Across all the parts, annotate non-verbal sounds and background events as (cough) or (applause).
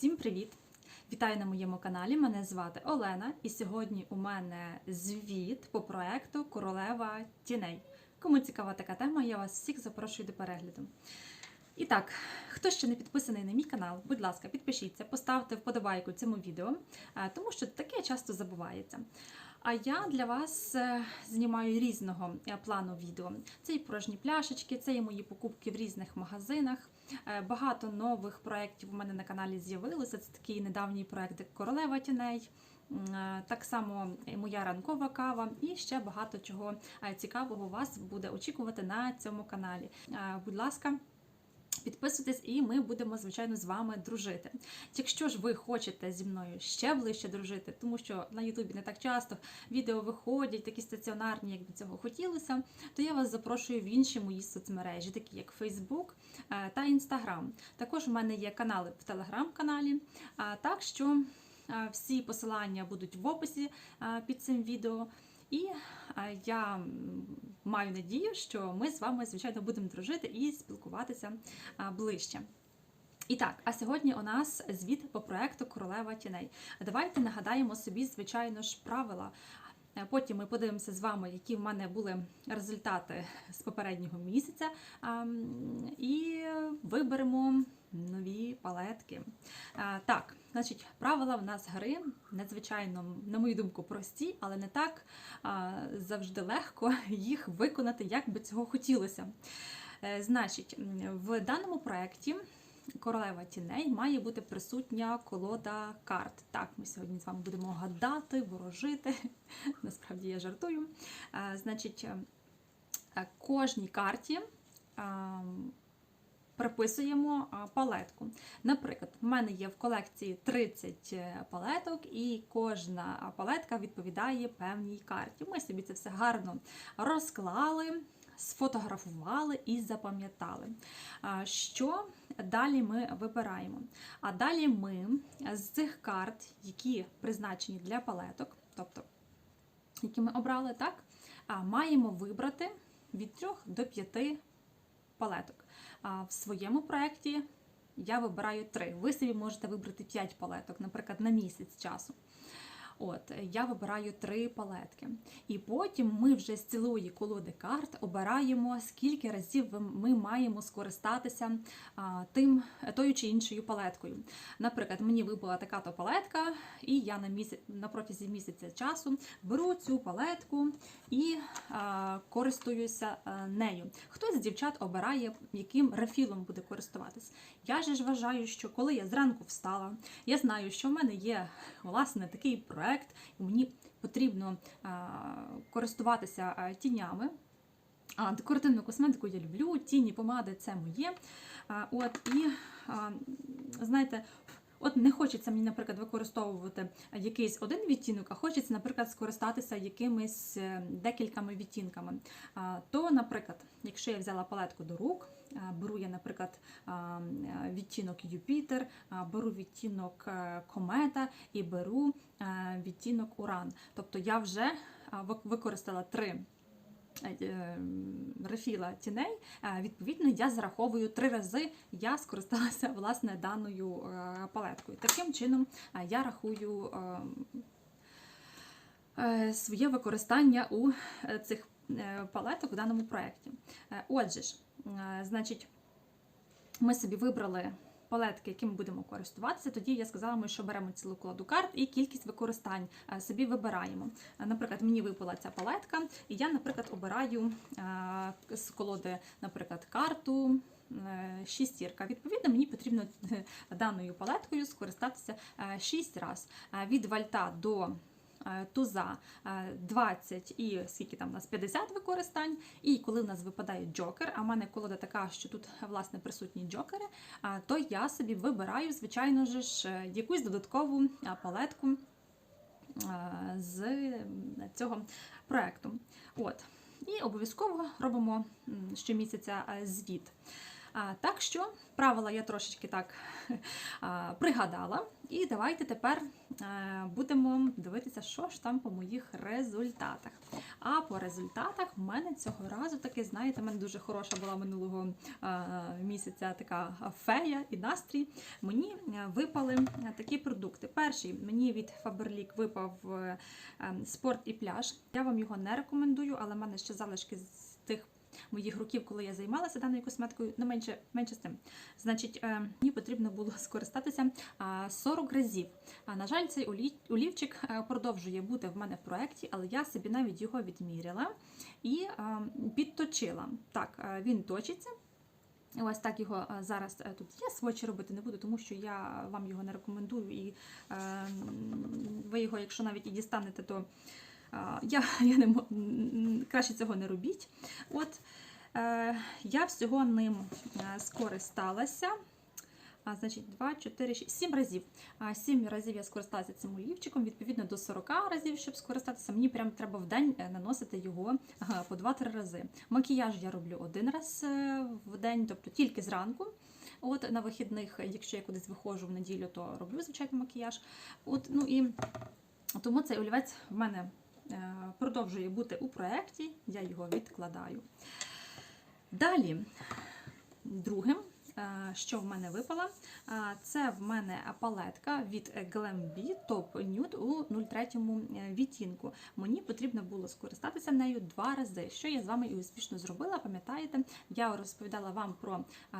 Всім привіт! Вітаю на моєму каналі. Мене звати Олена, і сьогодні у мене звіт по проекту Королева тіней. Кому цікава така тема, я вас всіх запрошую до перегляду. І так, хто ще не підписаний на мій канал, будь ласка, підпишіться, поставте вподобайку цьому відео, е, тому що таке часто забувається. А я для вас е, знімаю різного е, плану відео. Це і порожні пляшечки, це і мої покупки в різних магазинах. Е, Багато нових проєктів у мене на каналі з'явилося. Це такий недавній проєкт Королева тіней. Так само моя ранкова кава, і ще багато чого цікавого вас буде очікувати на цьому каналі. Будь ласка. Підписуйтесь, і ми будемо, звичайно, з вами дружити. Якщо ж ви хочете зі мною ще ближче дружити, тому що на Ютубі не так часто відео виходять, такі стаціонарні, як би цього хотілося, то я вас запрошую в інші мої соцмережі, такі як е, та Instagram. Також у мене є канали в Телеграм-каналі. Так що е, всі посилання будуть в описі е, під цим відео. І я маю надію, що ми з вами, звичайно, будемо дружити і спілкуватися ближче. І так, а сьогодні у нас звіт по проекту Королева тіней. Давайте нагадаємо собі, звичайно ж, правила. Е, Потім ми подивимося з вами, які в мене були результати з попереднього місяця, і виберемо нові палетки. Так, значить, правила в нас гри надзвичайно, на мою думку, прості, але не так завжди легко їх виконати, як би цього хотілося. Е, Значить, в даному проєкті Королева тіней має бути присутня колода карт. Так, ми сьогодні з вами будемо гадати, ворожити. (laughs) Насправді я жартую. Е, Значить, е, кожній карті а, приписуємо палетку. Наприклад, в мене є в колекції 30 палеток, і кожна палетка відповідає певній карті. Ми собі це все гарно розклали. Сфотографували і запам'ятали. Що далі ми вибираємо? А далі ми з цих карт, які призначені для палеток, тобто які ми обрали, так, маємо вибрати від 3 до 5 палеток. А в своєму проєкті я вибираю три. Ви собі можете вибрати 5 палеток, наприклад, на місяць часу. От, я вибираю три палетки. І потім ми вже з цілої колоди карт обираємо, скільки разів ми маємо скористатися тим, тою чи іншою палеткою. Наприклад, мені випала така то палетка, і я на місяць на протязі місяця часу беру цю палетку і а, користуюся а, нею. Хтось з дівчат обирає, яким рефілом буде користуватись. Я ж вважаю, що коли я зранку встала, я знаю, що в мене є власне такий проект, і мені потрібно користуватися тінями. А, декоративну косметику я люблю, тіні, помади це моє. От, і знаєте, От не хочеться мені, наприклад, використовувати якийсь один відтінок, а хочеться, наприклад, скористатися якимись е, декількома відтінками. То, наприклад, якщо я взяла палетку до рук, беру я, наприклад, відтінок Юпітер, беру відтінок е, Комета і беру е, відтінок Уран. Тобто я вже використала три рефіла тіней, е, відповідно, я зараховую три рази я скористалася (laughs) власне даною е, палеткою. Таким чином е, я рахую е, е, своє використання у е, цих е, палеток в даному проєкті. Е, Отже ж, е, значить, ми собі вибрали. Палетки, якими будемо користуватися, тоді я сказала, ми, що беремо цілу колоду карт і кількість використань е, собі вибираємо. Е, Наприклад, мені випала ця палетка, і я, наприклад, обираю е, з колоди, наприклад, карту. Шістірка. Відповідно, мені потрібно даною палеткою скористатися 6 разів. Від вальта до туза е, 20 і скільки там у нас 50 використань. І коли в нас випадає джокер, а в мене колода така, що тут власне присутні джокери, то я собі вибираю, звичайно ж, якусь додаткову палетку з цього проекту. От. І обов'язково робимо щомісяця звіт. Так що правила я трошечки так (laughs) пригадала. І давайте тепер е, будемо дивитися, що ж там по моїх результатах. А по результатах в мене цього разу таки, знаєте, в мене дуже хороша була минулого е, місяця така фея і настрій. Мені е, випали такі продукти. Перший мені від Faberlic випав е, е, спорт і пляж. Я вам його не рекомендую, але в мене ще залишки з тих. Моїх років, коли я займалася даною косметикою, ну менше менше з тим. Значить, е, мені потрібно було скористатися а, 40 разів. А, на жаль, цей олівчик е, продовжує бути в мене в проєкті, але я собі навіть його відміряла і а, підточила. Так, е, він точиться. Ось так його е, зараз е, тут є. Свочі робити не буду, тому що я вам його не рекомендую. І е, ви його, якщо навіть і дістанете, то е, я, (laughs) я не краще цього не робіть. От е, я всього ним е, скористалася. А, значить, 2, 4, 6, 7 разів. А, 7 разів я скористалася цим олівчиком, відповідно до 40 разів, щоб скористатися, мені прям треба в день е, наносити його по 2-3 рази. Макіяж я роблю один раз в день, тобто тільки зранку. От на вихідних, якщо я кудись виходжу в неділю, то роблю звичайно макіяж. От, ну і тому цей олівець в мене продовжує бути у проєкті, я його відкладаю. Далі, другим, е, що в мене випало, е, це в мене палетка від Glambi Top Nude у 03 відтінку. Мені потрібно було скористатися нею два рази, що я з вами і успішно зробила. Пам'ятаєте, я розповідала вам про е,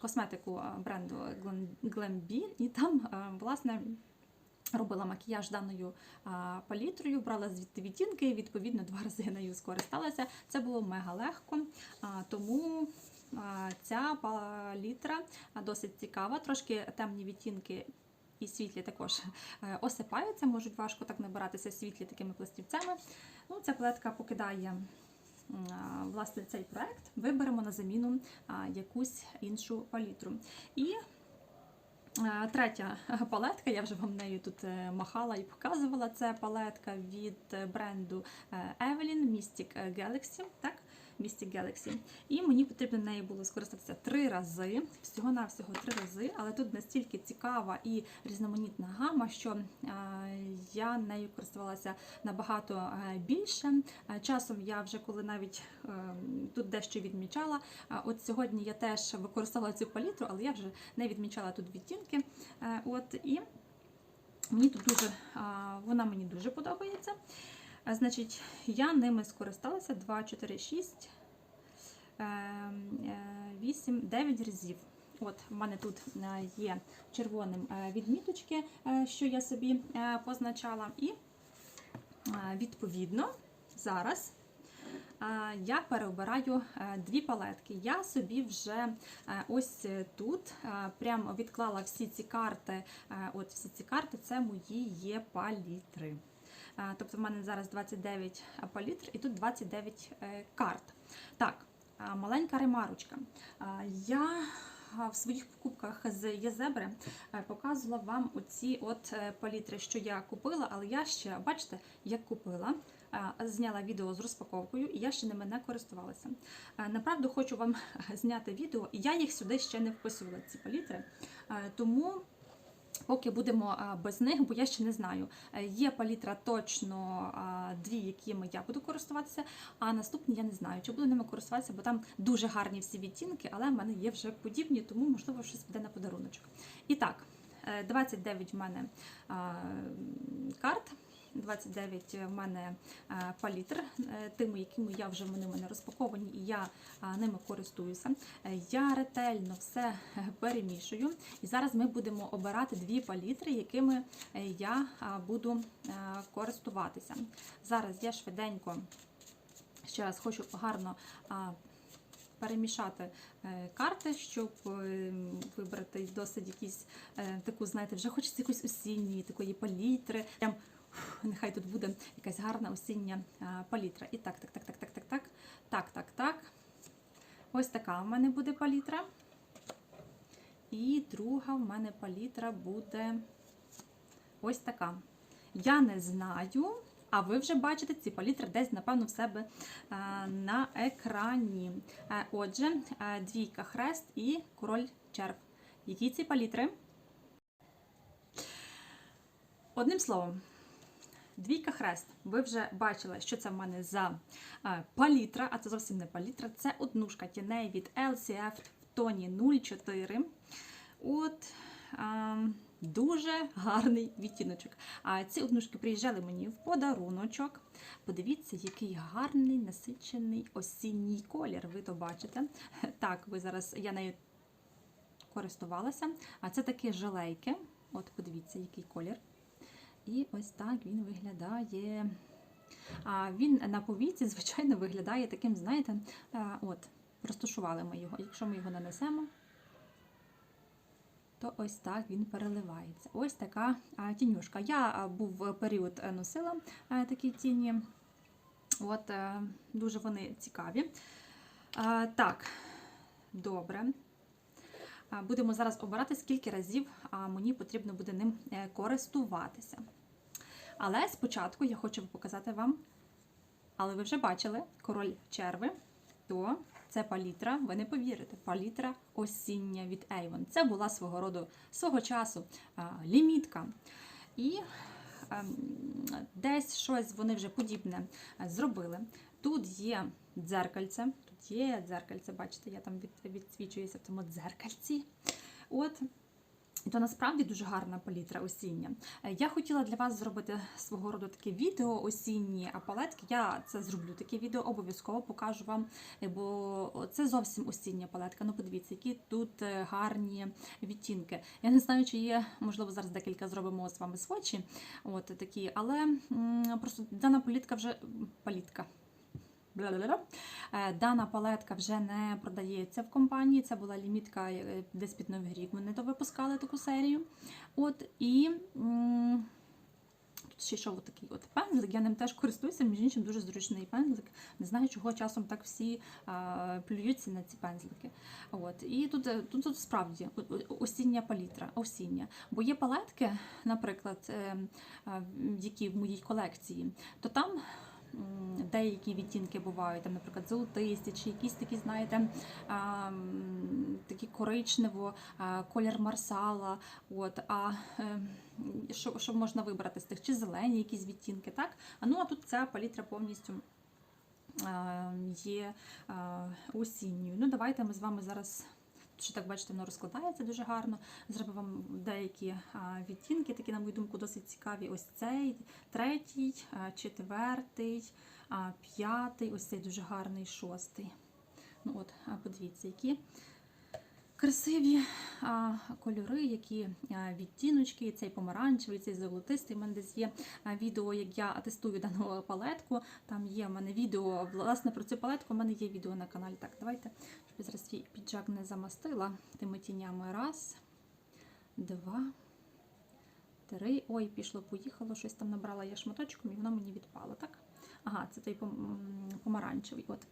косметику е, бренду Glam- і там, е, власне, Робила макіяж даною а, палітрою, брала звідти відтінки, відповідно два (laughs) рази нею скористалася. Це було мега легко, а, тому а, ця палітра досить цікава. Трошки темні відтінки і світлі також е, осипаються, можуть важко так набиратися світлі такими пластівцями. Ну, ця палетка покидає. Власне, цей проект виберемо на заміну а, якусь іншу палітру. І Третя палетка, я вже вам нею тут е, махала і показувала. Це палетка від е, бренду е, Evelyn Mystic Galaxy. Так? Mystic Galaxy. І мені потрібно нею було скористатися три рази, всього-навсього три рази, але тут настільки цікава і різноманітна гама, що е, я нею користувалася набагато е, більше. Е, Часом я вже коли навіть тут дещо відмічала. От сьогодні я теж використовувала цю палітру, але я вже не відмічала тут відтінки. От і мені тут дуже вона мені дуже подобається. А, Значить, я ними скористалася 2, 4, 6, 8, 9 разів. От в мене тут е, є червоним е, відміточки, е, що я собі позначала. І відповідно зараз я переобираю дві палетки. Я собі вже ось тут прямо відклала всі ці карти. От всі ці карти це мої є палітри. Е, Тобто в мене зараз 29 палітр і тут 29 е, карт. Так, е, маленька ремарочка. Е, Я в своїх покупках з Єзебри е, показувала вам оці от е, палітри, що я купила, але я ще, бачите, як купила. е, Зняла відео з розпаковкою, і я ще ними не користувалася. Е, Направду хочу вам зняти відео, і я їх сюди ще не вписувала, ці палітри. Е, Тому Поки будемо без них, бо я ще не знаю. Е, Є палітра точно дві, якими я буду користуватися, а наступні я не знаю, чи буду ними користуватися, бо там дуже гарні всі відтінки, але в мене є вже подібні, тому можливо щось буде на подаруночок. І так, е, 29 в мене карт. 29 в мене е, палітр, е, тими, якими я вже вони в мене розпаковані, і я ними користуюся. Е, Я ретельно все е, перемішую. І зараз ми будемо обирати дві палітри, якими е, я буду е, користуватися. Зараз я швиденько ще раз хочу гарно. Перемішати е, карти, щоб е, вибрати досить якісь е, таку, знаєте, вже хочеться якоїсь осінньої такої палітри. Нехай тут буде якась гарна осіння палітра. І так, так, так, так, так, так, так, так, так, так. Ось така в мене буде палітра. І друга в мене палітра буде ось така. Я не знаю, А ви вже бачите ці палітри десь, напевно, в себе на екрані. Е, Отже, е, двійка хрест і король черв. Які ці палітри? Одним словом, двійка хрест. Ви вже бачили, що це в мене за е, палітра, а це зовсім не палітра, це однушка тіней від LCF в тоні 04. От. е, Дуже гарний відтіночок. А ці однушки приїжджали мені в подаруночок. Подивіться, який гарний насичений осінній колір. Ви то бачите. Так, ви зараз я нею користувалася. А це такі жалейки. От, подивіться, який колір. І ось так він виглядає. А він на повіці, (laughs) звичайно, виглядає таким, знаєте, от, розташували ми його. Якщо ми його нанесемо, то ось так він переливається. Ось така тінюшка. Я був період е, носила такі тіні. От, е, дуже вони цікаві. Так, добре. Будемо зараз обирати, скільки разів мені потрібно буде ним е, користуватися. Але спочатку я хочу показати вам, але ви вже бачили король черви, то це палітра, ви не повірите, палітра осіння від Avon. Це була свого роду свого часу лімітка. І ем, десь щось вони вже подібне е, зробили. Тут є дзеркальце, є дзеркальце, бачите, я там від, відсвічуюся в цьому дзеркальці. От. То насправді дуже гарна палітра осіння. Е, Я хотіла для вас зробити свого роду таке відео осінні палетки. Я це зроблю таке відео, обов'язково покажу вам, е, бо це зовсім осіння палетка. Ну, подивіться, які тут е, гарні відтінки. Я не знаю, чи є, можливо, зараз декілька зробимо з вами свочі. От такі, але м, просто дана палітка вже палітка. Е, Дана палетка вже не продається в компанії. Це була лімітка е, десь під Новий рік. Вони то випускали таку серію. От і тут ще йшов такий от пензлик. Я ним теж користуюся. Між іншим дуже зручний пензлик. Не знаю, чого часом так всі а, плюються на ці пензлики. От і тут, е, тут, тут справді осіння палітра, осіння. Бо є палетки, наприклад, е, які в моїй колекції, то там деякі відтінки бувають, там, наприклад, золотисті, чи якісь такі, знаєте, такі коричнево, колір марсала. От, а е, що, що можна вибрати з тих, чи зелені якісь відтінки, так? А ну а тут ця палітра повністю є осінньою. Ну, давайте ми з вами зараз. Що так бачите, воно розкладається дуже гарно. Зробив вам деякі відтінки, такі, на мою думку, досить цікаві. Ось цей, третій, четвертий, п'ятий, ось цей дуже гарний шостий. Ну от, подивіться, які красиві а, кольори, які а, відтіночки, цей помаранчевий, цей золотистий. У мене десь є відео, як я тестую дану палетку. Там є в мене відео, власне, про цю палетку. У мене є відео на каналі. Так, давайте, щоб я зараз свій піджак не замастила тими тінями. Раз, два, три. Ой, пішло, поїхало, щось там набрала я шматочком і воно мені відпало, так? Ага, це той пом- помаранчевий. От.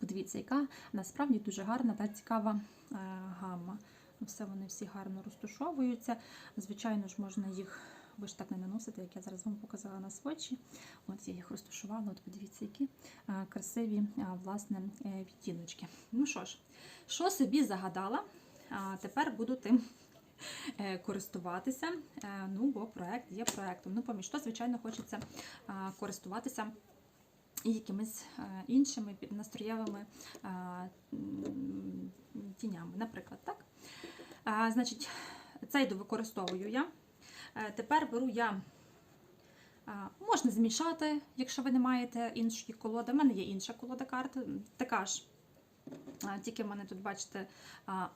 Подивіться, яка насправді дуже гарна та цікава е, гамма. Все вони всі гарно розташовуються. Звичайно ж, можна їх, ви ж так не наносите, як я зараз вам показала на свочі. От я їх розташувала. От подивіться, які е, красиві власне е, відтіночки. Ну що ж, що собі загадала, тепер буду тим. Користуватися, ну бо проект є проектом. Ну, поміж то, звичайно, хочеться користуватися і якимись е, іншими настроєвими е, тінями, наприклад, так? Значить, цей довикористовую я. Е, Тепер беру я. Можна змішати, якщо ви не маєте іншої колоди. У мене є інша колода карт, така ж. Тільки в мене тут, бачите,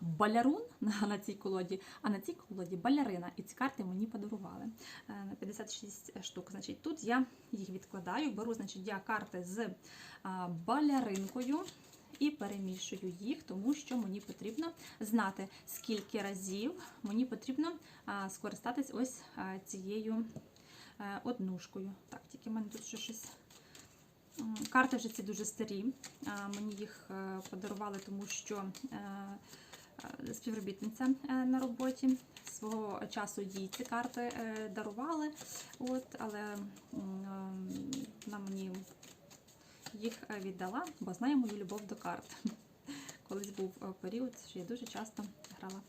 балярун (laughs) на цій колоді, а на цій колоді балярина. І ці карти мені подарували е, на 56 штук. Значить, тут я їх відкладаю, беру значить, я карти з баляринкою і перемішую їх, тому що мені потрібно знати, скільки разів мені потрібно скористатись ось цією е, однушкою. Так, тільки в мене тут щось. М, Карти вже ці дуже старі. Мені їх е, подарували, тому що е, е, співробітниця е, на роботі. Свого часу їй ці карти е, дарували, от, але е, вона мені їх е, віддала, бо знає мою любов до карт. (laughs) Колись був е, період, що я дуже часто грала.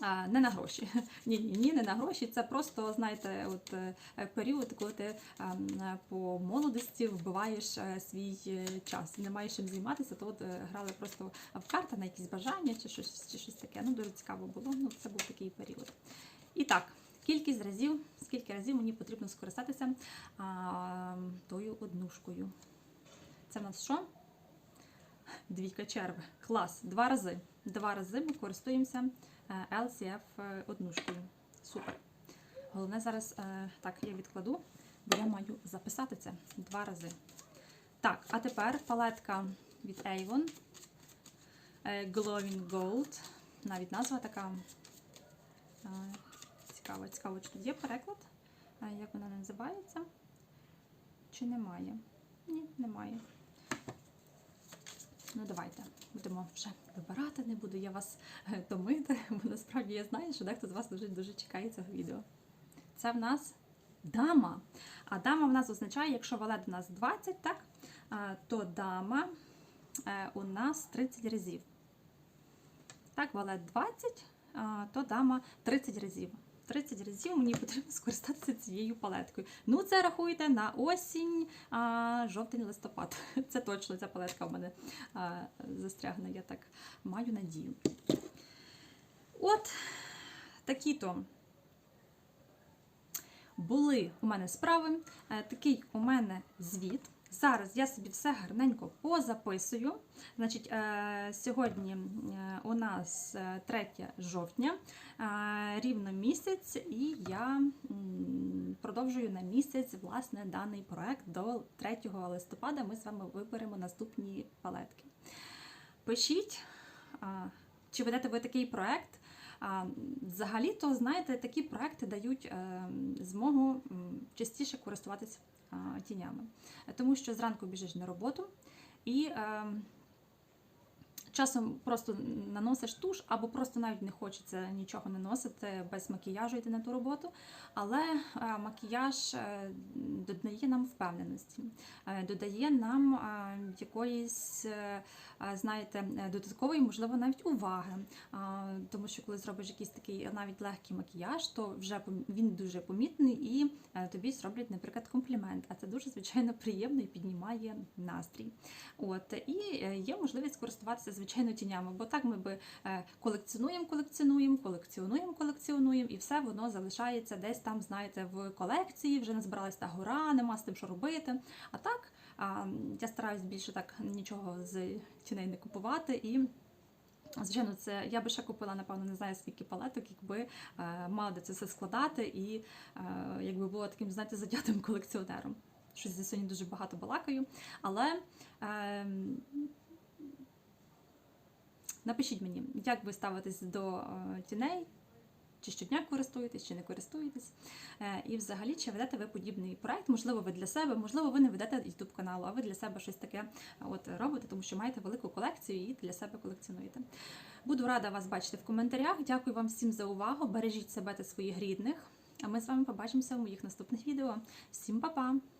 А, не на гроші. (laughs) Ні, ні, ні, не на гроші. Це просто, знаєте, от е, період, коли ти ем, е, по молодості вбиваєш е, свій е, час. Не маєш чим займатися, то от грали просто в карти на якісь бажання чи щось, чи щось таке. Ну, дуже цікаво було. Ну, це був такий період. І так, кількість разів, скільки разів мені потрібно скористатися а, тою однушкою. Це в нас що? Двійка черви. Клас. Два рази. Два рази ми користуємося LCF е, однушкою. Супер. Головне зараз, е, так, я відкладу, бо я маю записати це два рази. Так, а тепер палетка від Avon. е, Glowing Gold. Навіть назва така. е, Цікаво, чи тут є переклад. Е, Як вона називається? Чи немає? Ні, немає. Ну, давайте будемо вже вибирати, не буду я вас е, томити, (laughs) бо насправді я знаю, що дехто з вас дуже дуже чекає цього відео. Це в нас дама. А дама в нас означає, якщо валет у нас 20, так, то дама е, у нас 30 разів. Так, валет 20, то дама 30 разів. 30 разів мені потрібно скористатися цією палеткою. Ну, це рахуйте на осінь, жовтень, листопад. (laughs) Це точно ця палетка в мене а, застрягне, я так маю надію. От такі-то були у мене справи. Е, Такий у мене звіт. Зараз я собі все гарненько позаписую. Значить, е, сьогодні е, у нас е, 3 жовтня, е, рівно місяць, і я продовжую на місяць власне даний проект до 3 листопада. Ми з вами виберемо наступні палетки. Пишіть, чи ведете ви такий проект. Взагалі-то, знаєте, такі проекти дають змогу частіше користуватися тінями. Тому що зранку біжиш на роботу і е, часом просто наносиш туш, або просто навіть не хочеться нічого наносити без макіяжу йти на ту роботу. Але е, макіяж е, додає нам впевненості, е, додає нам якоїсь, знаєте, додаткової, можливо, навіть уваги. Тому що коли зробиш якийсь такий навіть легкий макіяж, то вже він дуже помітний і тобі зроблять, наприклад, комплімент. А це дуже звичайно приємно і піднімає настрій. От і є можливість користуватися звичайно тінями, бо так ми би е, колекціонуємо, колекціонуємо, колекціонуємо, колекціонуємо, і все воно залишається десь там, знаєте, в колекції. Вже назбиралась та гора, нема з тим, що робити. А так я стараюсь більше так нічого з тіней не купувати і. Звичайно, це я би ще купила, напевно, не знаю скільки палеток, якби е, мала де це все складати і е, якби була таким, знаєте, затятим колекціонером. Щось я сьогодні дуже багато балакаю. Але е, напишіть мені, як ви ставитесь до е, тіней, чи щодня користуєтесь, чи не користуєтесь. Е, І взагалі, чи ведете ви подібний проект? Можливо, ви для себе, можливо, ви не ведете YouTube каналу, а ви для себе щось таке от робите, тому що маєте велику колекцію і для себе колекціонуєте. Буду рада вас бачити в коментарях. Дякую вам всім за увагу. Бережіть себе та своїх рідних. А ми з вами побачимося в моїх наступних відео. Всім па-па!